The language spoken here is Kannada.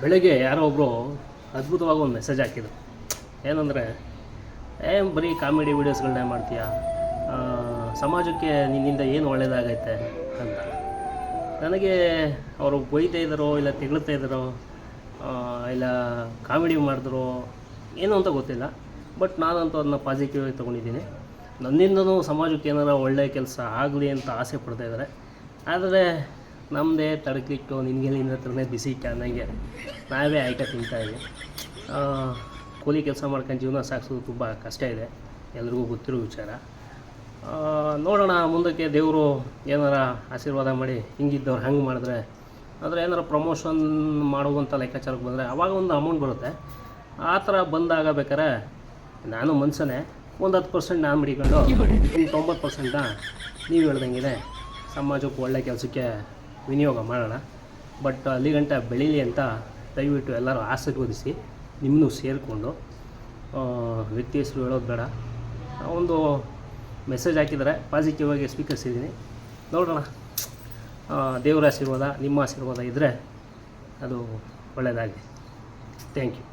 ಬೆಳಗ್ಗೆ ಯಾರೋ ಒಬ್ಬರು ಅದ್ಭುತವಾಗಿ ಒಂದು ಮೆಸೇಜ್ ಹಾಕಿದ್ರು. ಏನಂದರೆ, ಏ, ಬರೀ ಕಾಮಿಡಿ ವೀಡಿಯೋಸ್ಗಳನ್ನೇ ಮಾಡ್ತೀಯ? ಸಮಾಜಕ್ಕೆ ನಿನ್ನಿಂದ ಏನು ಒಳ್ಳೆಯದಾಗೈತೆ ಅಂತ. ನನಗೆ ಅವರು ಬೈತಾ ಇದ್ದಾರೋ, ಇಲ್ಲ ತೆಗಳ್ತಾ ಇದ್ದಾರೋ ಇಲ್ಲ ಕಾಮಿಡಿ ಮಾಡಿದ್ರು ಏನು ಅಂತ ಗೊತ್ತಿಲ್ಲ. ಬಟ್ ನಾನಂತೂ ಅದನ್ನ ಪಾಸಿಟಿವ್ ಆಗಿ ತೊಗೊಂಡಿದ್ದೀನಿ. ನನ್ನಿಂದನೂ ಸಮಾಜಕ್ಕೆ ಏನಾರ ಒಳ್ಳೆಯ ಕೆಲಸ ಆಗಲಿ ಅಂತ ಆಸೆ ಪಡ್ತಾಯಿದ್ದಾರೆ ಆದರೆ ನಮ್ಮದೇ ತಡಕಿಟ್ಟು ನಿನಗೆ ನಿನ್ನ ಹತ್ರನೇ ಬಿಸಿ ಅನ್ನಂಗೆ ನಾವೇ ಆಯ್ಕೆ ತಿಂತಾಯಿದ್ವಿ ಕೂಲಿ ಕೆಲಸ ಮಾಡ್ಕೊಂಡು ಜೀವನ ಸಾಗಿಸೋದು ತುಂಬ ಕಷ್ಟ ಇದೆ. ಎಲ್ರಿಗೂ ಗೊತ್ತಿರೋ ವಿಚಾರ. ನೋಡೋಣ, ಮುಂದಕ್ಕೆ ದೇವರು ಏನಾರ ಆಶೀರ್ವಾದ ಮಾಡಿ ಹಿಂಗಿದ್ದವ್ರು ಹಂಗೆ ಮಾಡಿದ್ರೆ, ಆದರೆ ಏನಾರ ಪ್ರಮೋಷನ್ ಮಾಡುವಂಥ ಲೆಕ್ಕಾಚಾರಕ್ಕೆ ಬಂದರೆ ಅವಾಗ ಒಂದು ಅಮೌಂಟ್ ಬರುತ್ತೆ. ಆ ಥರ ಬಂದಾಗ ಬೇಕಾರೆ ನಾನು ಮನ್ಸನೇ ಒಂದು ಹತ್ತು ಪರ್ಸೆಂಟ್ ನಾನು ಹಿಡ್ಕೊಂಡು ಇನ್ನು ತೊಂಬತ್ತು ಪರ್ಸೆಂಟ್ನ ನೀವು ಹೇಳ್ದಂಗಿದೆ. ಸಮಾಜಕ್ಕೆ ಒಳ್ಳೆ ಕೆಲಸಕ್ಕೆ ವಿನಿಯೋಗ ಮಾಡೋಣ. ಬಟ್ ಅಲ್ಲಿಗಂಟ ಬೆಳೀಲಿ ಅಂತ ದಯವಿಟ್ಟು ಎಲ್ಲರೂ ಆಶೀರ್ವದಿಸಿ ನಿಮ್ಮನ್ನು ಸೇರಿಕೊಂಡು ವ್ಯಕ್ತಿ ಹೆಸರು ಹೇಳೋದು ಬೇಡ. ಒಂದು ಮೆಸೇಜ್ ಹಾಕಿದರೆ ಪಾಸಿಟಿವ್ ಆಗಿ ಸ್ವೀಕರಿಸಿದ್ದೀನಿ ನೋಡೋಣ. ದೇವರ ಆಶೀರ್ವಾದ, ನಿಮ್ಮ ಆಶೀರ್ವಾದ ಇದ್ದರೆ ಅದು ಒಳ್ಳೆಯದಾಗಲಿ ಥ್ಯಾಂಕ್ ಯು